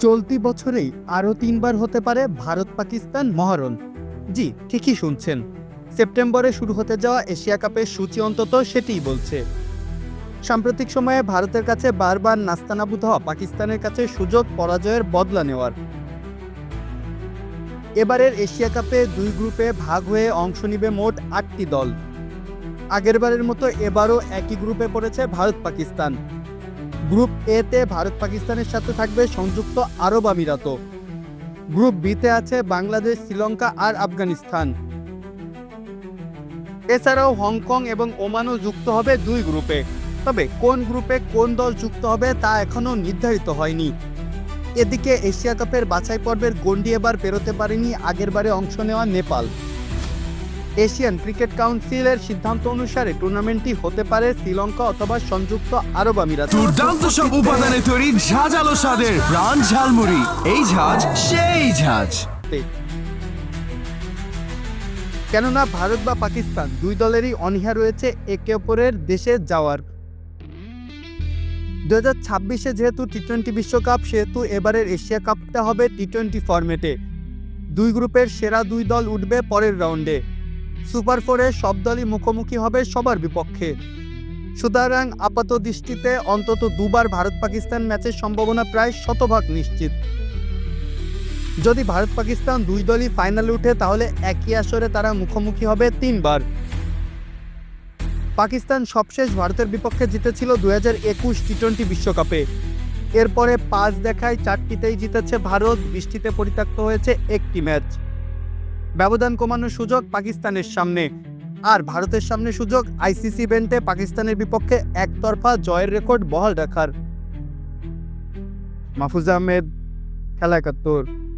চলতি বছরেই আরও তিনবার হতে পারে ভারত পাকিস্তান মহারণ। জি, ঠিকই শুনছেন। সেপ্টেম্বরে শুরু হতে যাওয়া এশিয়া কাপের সূচি অন্তত সেটিই বলছে। সাম্প্রতিক সময়ে ভারতের কাছে বারবার নাস্তানাবুদ হওয়া পাকিস্তানের কাছে সুযোগ পরাজয়ের বদলা নেওয়ার। এবারের এশিয়া কাপে দুই গ্রুপে ভাগ হয়ে অংশ নিবে মোট আটটি দল। আগেরবারের মতো এবারও একই গ্রুপে পড়েছে ভারত পাকিস্তান গ্রুপ এ তে ভারত পাকিস্তানের সাথে থাকবে সংযুক্ত আরব আমিরাত গ্রুপ বিতে আছে বাংলাদেশ, শ্রীলঙ্কা আর আফগানিস্তান। এছাড়াও হংকং এবং ওমানও যুক্ত হবে দুই গ্রুপে। তবে কোন গ্রুপে কোন দল যুক্ত হবে তা এখনও নির্ধারিত হয়নি। এদিকে এশিয়া কাপের বাছাই পর্বের গণ্ডি এবার পেরোতে পারেনি আগেরবারে অংশ নেওয়া নেপাল। এশিয়ান ক্রিকেট কাউন্সিলের সিদ্ধান্ত অনুসারে টুর্নামেন্টটি হতে পারে শ্রীলঙ্কা অথবা সংযুক্ত আরব আমিরাত। দুর্দান্ত সব উপাদানে তৈরি ঝাঁঝালো স্বাদের প্রাণ ঝালমুড়ি। এই ঝাঁজ সেই ঝাঁজ। কেননা ভারত বা পাকিস্তান দুই দলেরই অনীহা রয়েছে একে অপরের দেশে যাওয়ার। দু হাজার ছাব্বিশে যেহেতু টি টোয়েন্টি বিশ্বকাপ সেহেতু এবারের এশিয়া কাপটা হবে টি টোয়েন্টি ফরম্যাটে। দুই গ্রুপের সেরা দুই দল উঠবে পরের রাউন্ডে। সুপার ফোরে সব দলই মুখোমুখি হবে সবার বিপক্ষে। সুতরাং আপাত দৃষ্টিতে অন্তত দুবার ভারত পাকিস্তান ম্যাচের সম্ভাবনা প্রায় শতভাগ নিশ্চিত। যদি ভারত পাকিস্তান দুই দলই ফাইনালে উঠে, তাহলে একই আসরে তারা মুখোমুখি হবে তিনবার। পাকিস্তান সবশেষ ভারতের বিপক্ষে জিতেছিল দু হাজার একুশ টি টোয়েন্টি বিশ্বকাপে। এরপরে পাঁচ দেখায় চারটিতেই জিতেছে ভারত, বৃষ্টিতে পরিত্যক্ত হয়েছে একটি ম্যাচ। ব্যবধান কমানোর সুযোগ পাকিস্তানের সামনে। আর ভারতের সামনে সুযোগ আইসিসি ইভেন্টে পাকিস্তানের বিপক্ষে একতরফা জয়ের রেকর্ড বহাল রাখার। মাহফুজ আহমেদ, খেলা একাত্তর।